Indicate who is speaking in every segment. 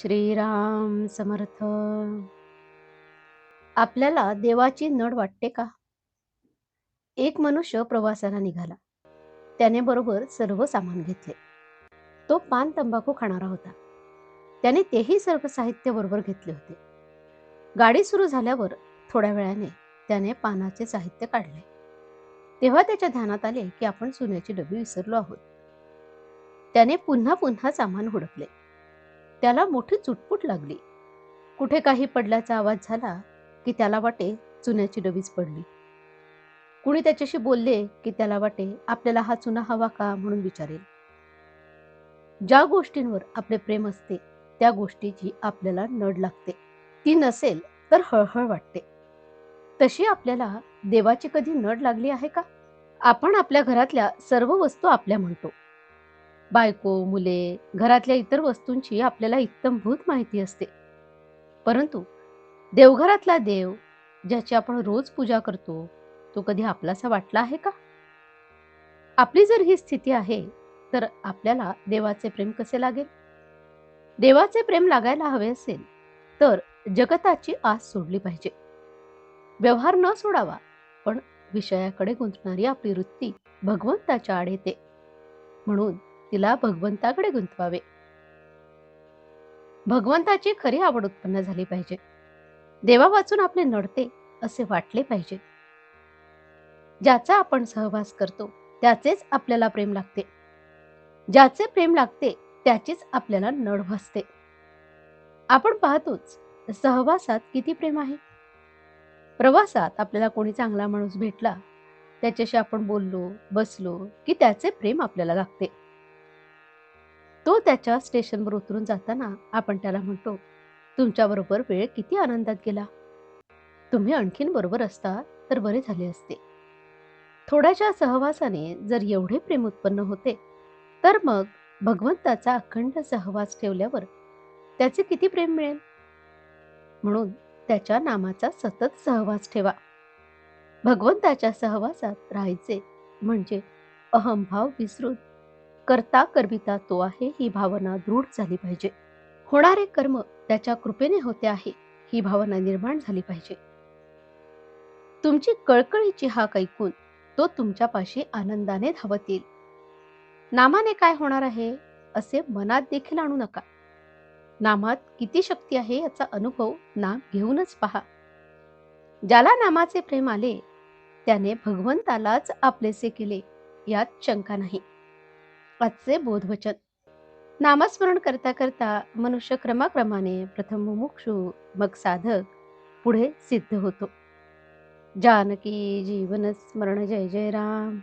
Speaker 1: श्रीराम समर्थ. आपल्याला देवाची नड वाटते का? एक मनुष्य प्रवासाला निघाला. त्याने बरोबर सर्व सामान घेतले. तो पान तंबाखू खाणारा होता. त्याने तेही सर्व साहित्य बरोबर घेतले होते. गाडी सुरू झाल्यावर थोड्या वेळाने त्याने पानाचे साहित्य काढले. तेव्हा त्याच्या ध्यानात आले की आपण सोन्याची डबी विसरलो आहोत. त्याने पुन्हा पुन्हा सामान हुडकले. त्याला मोठी चुटपुट लागली. कुठे काही पडल्याचा आवाज झाला की त्याला वाटे चुन्याची डबीच पडली. कुणी त्याच्याशी बोलले की त्याला वाटे आपल्याला हा चुना हवा का म्हणून विचारेल. ज्या गोष्टींवर आपले प्रेम असते त्या गोष्टीची आपल्याला नड लागते. ती नसेल तर हळहळ वाटते. तशी आपल्याला देवाची कधी नड लागली आहे का? आपण आपल्या घरातल्या सर्व वस्तू आपल्या म्हणतो. बायको मुले घरातल्या इतर वस्तूंची आपल्याला इत्तमभूत माहिती असते. परंतु देवघरातला देव ज्याची आपण रोज पूजा करतो तो कधी आपलासा वाटला आहे का? आपली जर ही स्थिती आहे तर आपल्याला देवाचे प्रेम कसे लागेल? देवाचे प्रेम लागायला हवे असेल तर जगताची आस सोडली पाहिजे. व्यवहार न सोडावा पण विषयाकडे गुंतणारी आपली वृत्ती भगवंताच्या आड येते. म्हणून तिला भगवंताकडे गुंतवावे. भगवंताची खरी आवड उत्पन्न झाली पाहिजे. देवा वाचून आपले नडते असे वाटले पाहिजे. ज्याचा आपण सहवास करतो त्याचेच आपल्याला प्रेम लागते. ज्याचे प्रेम लागते त्याचीच आपल्याला नड भासते. आपण पाहतोच सहवासात किती प्रेम आहे? प्रवासात आपल्याला कोणी चांगला माणूस भेटला त्याच्याशी आपण बोललो बसलो की त्याचे प्रेम आपल्याला लागते. तो त्याच्या स्टेशनवर उतरून जाताना आपण त्याला म्हणतो तुमच्याबरोबर वेळ किती आनंदात गेला. तुम्ही आणखीन बरोबर असता तर बरे झाले असते. थोड्याशा सहवासाने जर एवढे प्रेम उत्पन्न होते तर मग भगवंताचा अखंड सहवास ठेवल्यावर त्याचे किती प्रेम मिळेल? म्हणून त्याच्या नामाचा सतत सहवास ठेवा. भगवंताच्या सहवासात राहायचे म्हणजे अहमभाव विसरून करता करविता तो आहे ही भावना दृढ झाली पाहिजे. होणारे कर्म त्याच्या कृपेने होते आहे ही भावना निर्माण झाली पाहिजे. तुमची कळकळीची हाक ऐकून तो तुमच्यापाशी आनंदाने धावत येईल. नामाने काय होणार आहे असे मनात देखील आणू नका. नामात किती शक्ती आहे याचा अनुभव नाम घेऊनच पहा. ज्याला नामाचे प्रेम आले त्याने भगवंतालाच आपलेसे केले यात शंका नाही. आजचे बोधवचन. नामस्मरण करता करता मनुष्य क्रमाक्रमाने प्रथम मुमुक्षु मग साधक पुढे सिद्ध होतो. जानकी जीवन स्मरण जय जय राम.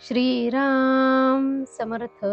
Speaker 1: श्रीराम समर्थ.